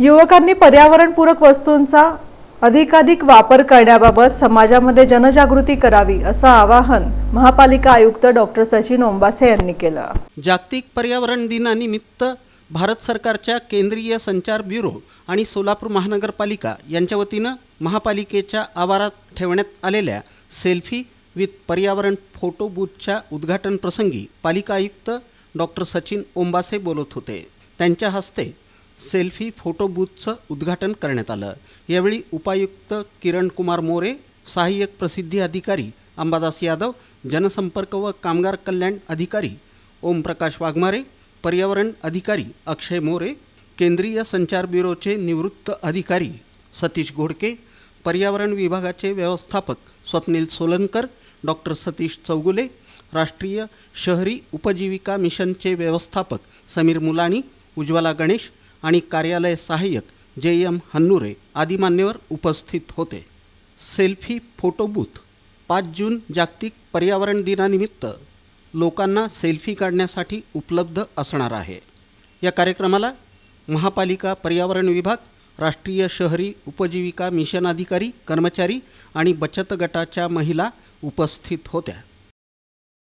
युवकांनी पर्यावरणपूरक वस्तूंचा अधिकाधिक वापर करण्याबाबत समाजामध्ये जनजागृती करावी असं आवाहन महापालिका आयुक्त डॉक्टर सचिन ओंबासे यांनी केलं. जागतिक पर्यावरण दिनानिमित्त भारत सरकारच्या केंद्रीय संचार ब्युरो आणि सोलापूर महानगरपालिका यांच्या वतीनं महापालिकेच्या आवारात ठेवण्यात आलेल्या सेल्फी विथ पर्यावरण फोटो बूथच्या उद्घाटन प्रसंगी पालिका आयुक्त डॉक्टर सचिन ओंबासे बोलत होते. त्यांच्या हस्ते सेल्फी फोटो बूथचं उद्घाटन करण्यात आलं. यावेळी उपायुक्त किरण कुमार मोरे सहाय्यक प्रसिद्धी अधिकारी अंबादास यादव जनसंपर्क व कामगार कल्याण अधिकारी ओमप्रकाश वाघमारे पर्यावरण अधिकारी अक्षय मोरे केंद्रीय संचार ब्युरोचे निवृत्त अधिकारी सतीश घोडके पर्यावरण विभागाचे व्यवस्थापक स्वप्नील सोलनकर डॉक्टर सतीश चौगुले राष्ट्रीय शहरी उपजीविका मिशनचे व्यवस्थापक समीर मुलाणी उज्ज्वला गणेश आणि कार्यालय सहाय्यक जे एम हन्नुरे आदी मान्यवर उपस्थित होते. सेल्फी फोटो बूथ पाच जून जागतिक पर्यावरण दिनानिमित्त लोकांना सेल्फी काढण्यासाठी उपलब्ध असणार आहे. या कार्यक्रमाला महापालिका पर्यावरण विभाग राष्ट्रीय शहरी उपजीविका मिशन अधिकारी कर्मचारी आणि बचत गटाच्या महिला उपस्थित होत्या.